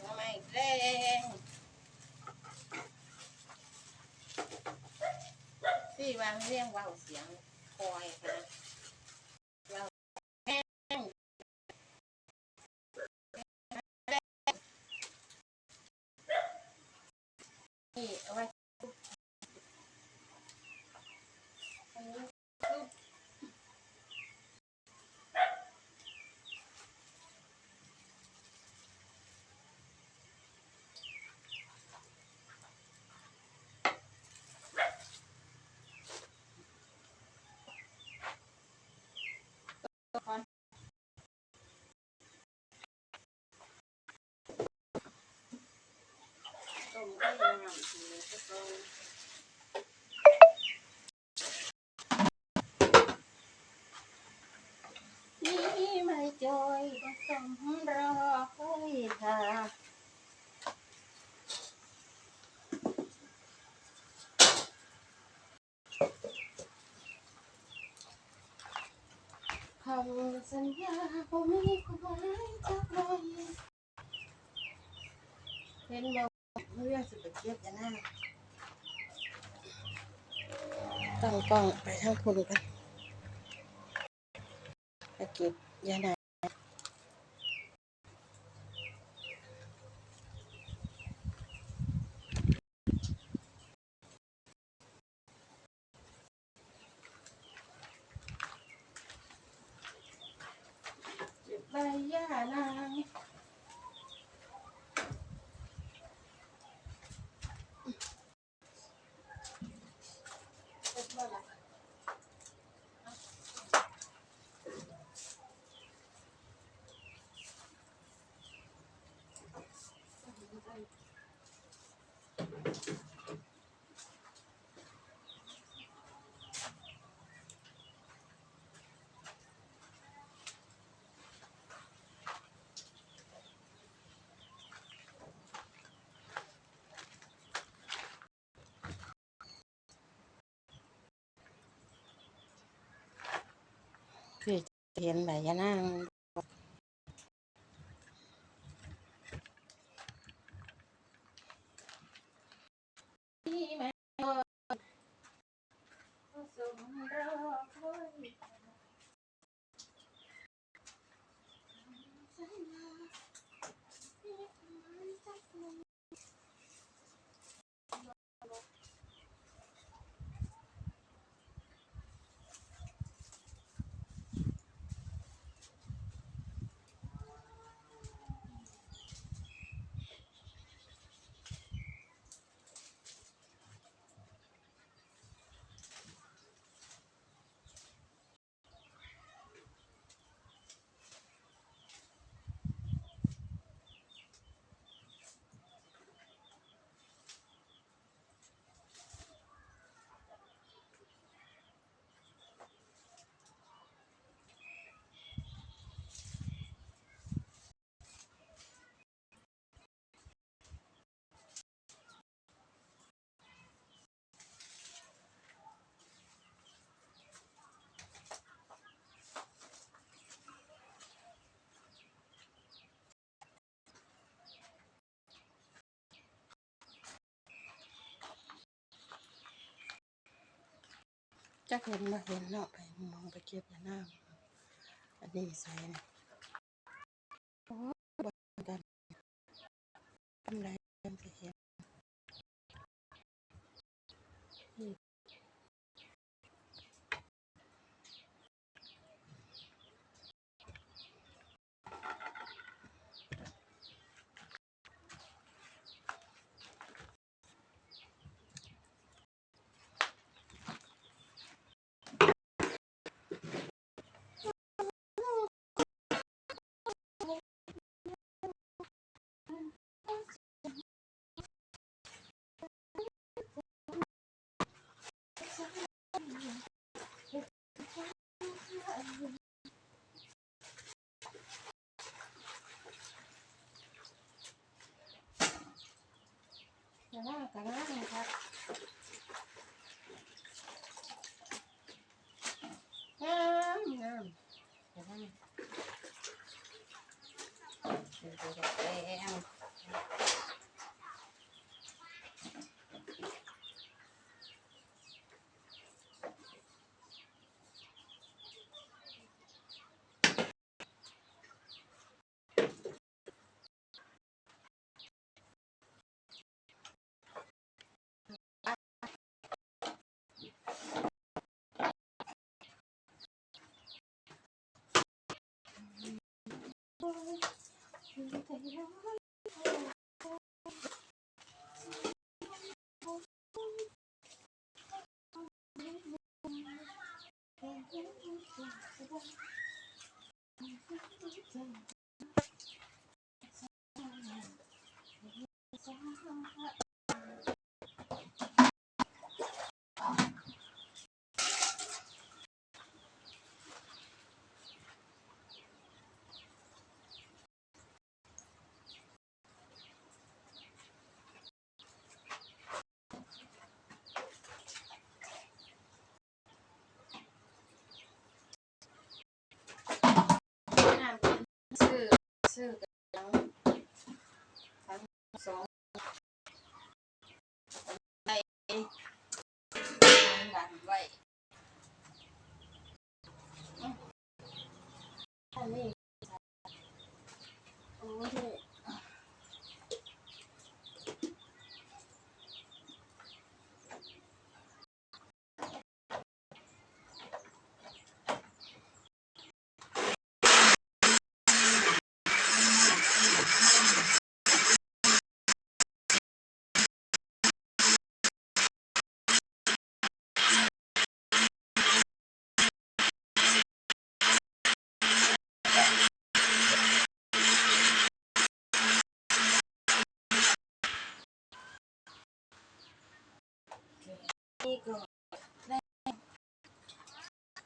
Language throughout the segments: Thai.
ทำไมแรงที่ว่าเรียงว่าเสียงคอยค่ะ สัญญาบ่มีความหมายจักหน่อยเห็นบ่เรื่องสิบเจ็ดจะน่าตั้งกล้องไปทางคุณกันไปเก็บยาหนาเก็บใบยานาง คือเห็นใบยานาง girl, boy. จะเห็นมาเห็นเนาะไปมองไปเก็บอย่านางอันนี้ใส่เนี่ยโอ้ยบกันทำไรกันสิเห็น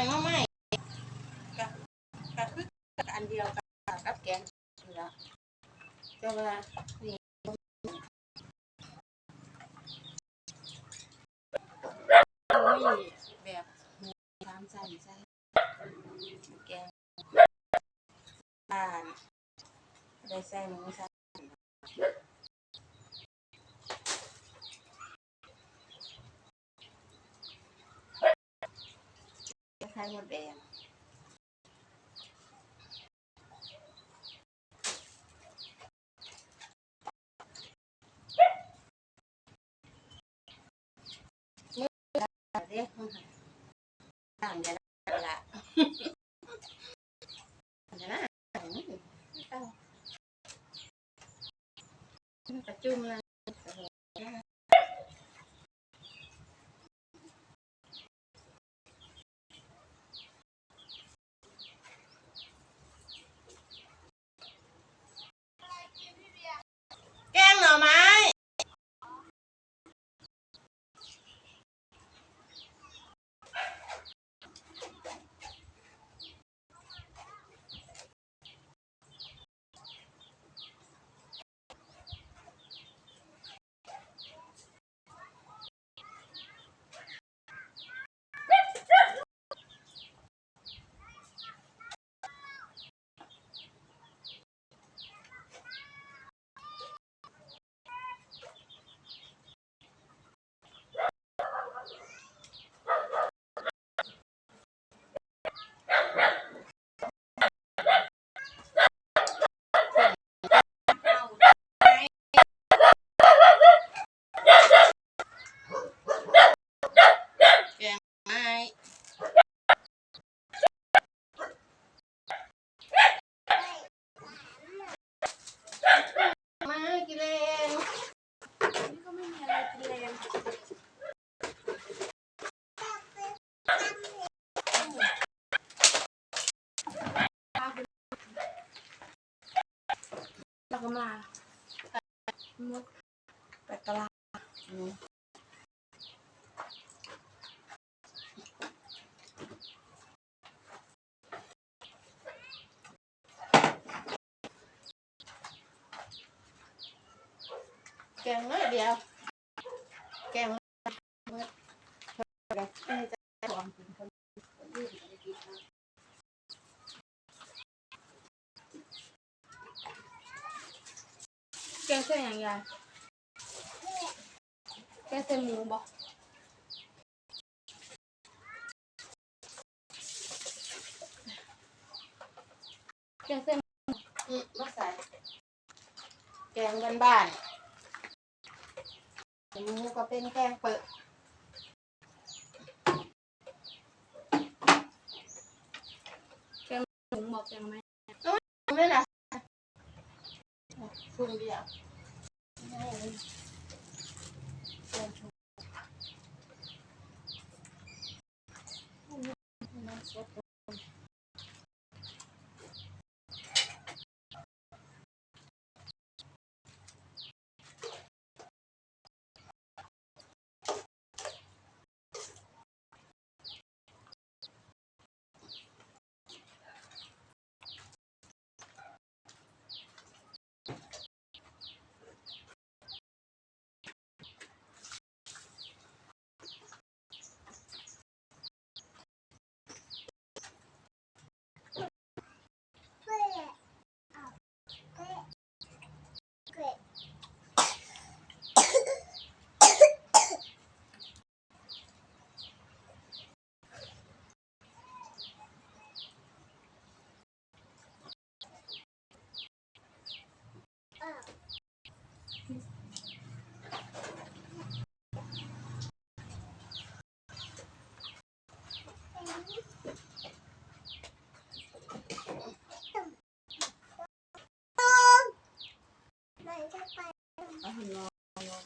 งคือกงเสียงอีกเสียงก็แกงมาไหมกับกับคืออันเดียวกับกับแกงนี่ละแต่ว่านี่แบบหมูสามชั้นใช่แกงบ้านได้ใส่หมูสามไข่มดแดงเรียกต่างกัน ละจะนะประจุ แกงมับไก่แกงเส้นอย่างไรแกงเส้นหมูบอกแกงเส้นอืมมาใส่แกงบ้านๆ อันนี้ก็เป็นแกงเปิดถุงบอกแกงไหมไม่ล่ะชุงเดียว น้ำสด เอาหันรอ ให้เรา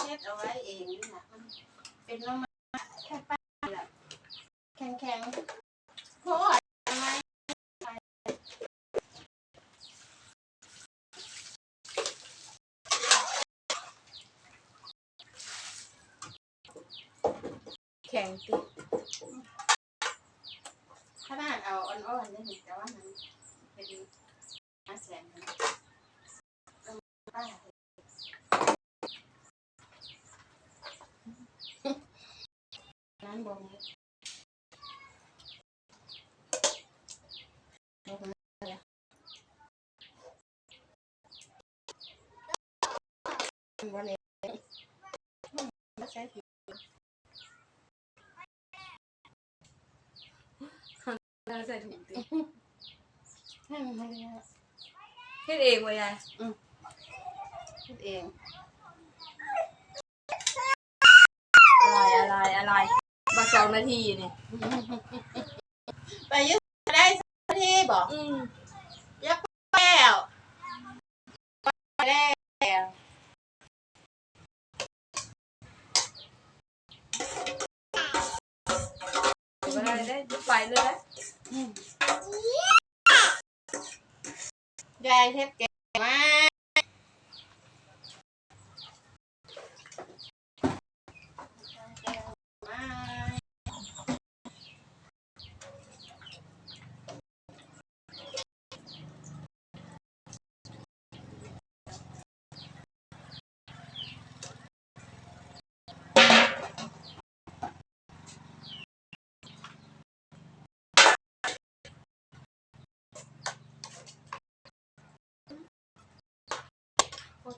เช็ดเอาไว้เองนี่นะมันเป็นน้ำมันแค่ป้าแหละแข็งแข็งๆเพราะว่าทำไม แข็งติดขนาดเอาอ่อนๆนี่เห็นแต่ว่ามันเป็นอาแสงนะต้องป้าร้านบงวันนี้ไม่ใช่ผิด เราใส่ถุงติดให้มันไม่ได้เฮ็ดเองวะยายคิดเอง อะไรอะไรอะไรมาสองนาทีนี่ไปยึดได้สักทีบอกอืมยักแล้วแล้ว ได้ได้ไปเลยนะยายเทปเก่งมากเก่งมากโคตรเจ๋ง แก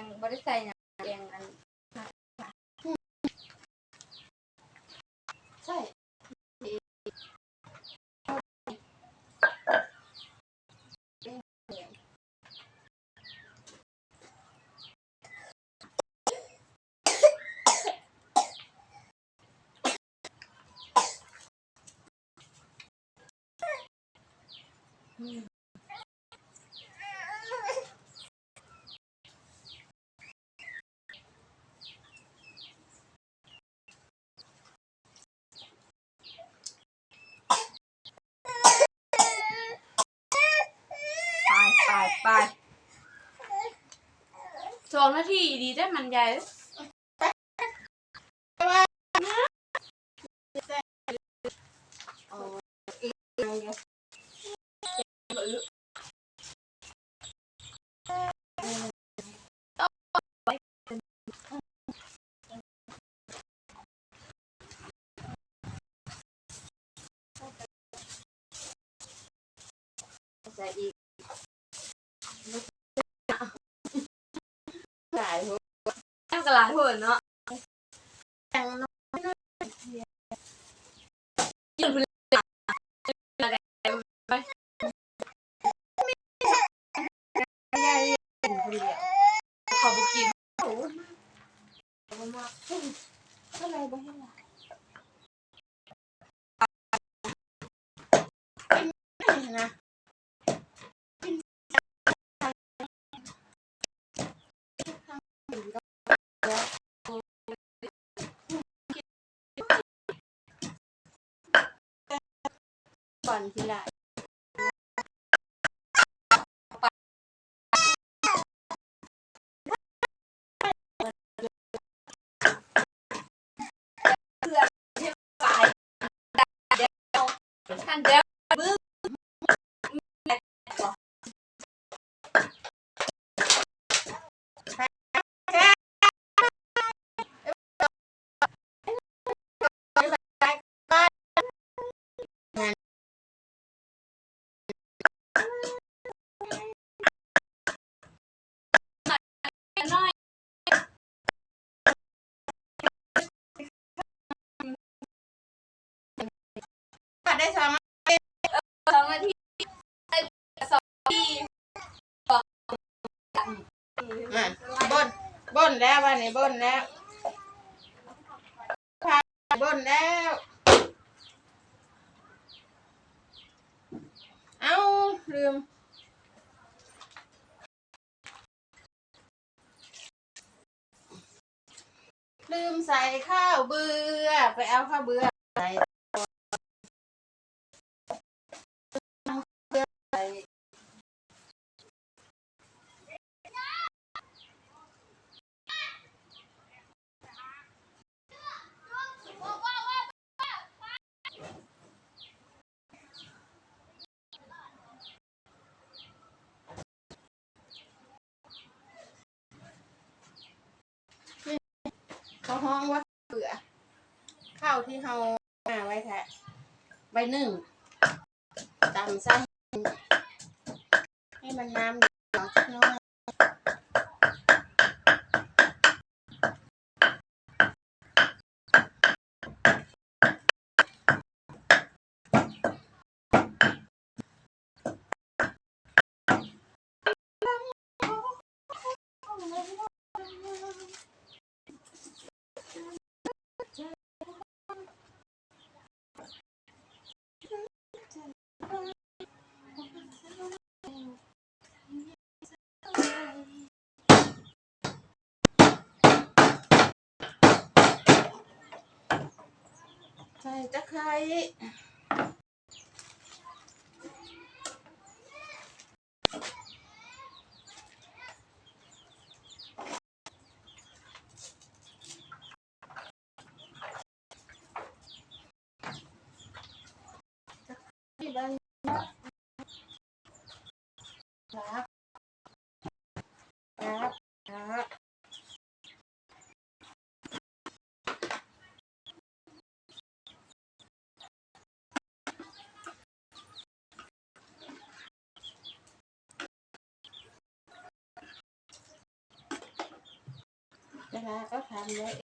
งบริใส่หยังแกงอัน นาที่ดีได้มันใหญ่ใส่อีก หลายหัวแก้วกระลาหุ่นเนาะแข็งนาะยืนพื้นใหญ่เป็นคนเดียวขอบุกินโอ้ยมันมากอะไรบ้างล่ะกินนะ ก่อนทีละ ตายเดี๋ยวท่านเดี๋ยวบึ้ง น้อย ผัดได้สอง สองนาทีสองที อะบนบนแล้ววันนี้บนแล้วบนแล้ว เอาลืมลืมใส่ข้าวเบื่อ ไปเอาข้าวเบื่อใส่ ห้องว่าเบื่อข้าวที่เขามาไว้แท้ใบหนึ่งตำไส้ให้มันน้ำเดือดสักน้อยใส่ ตะไ copyright.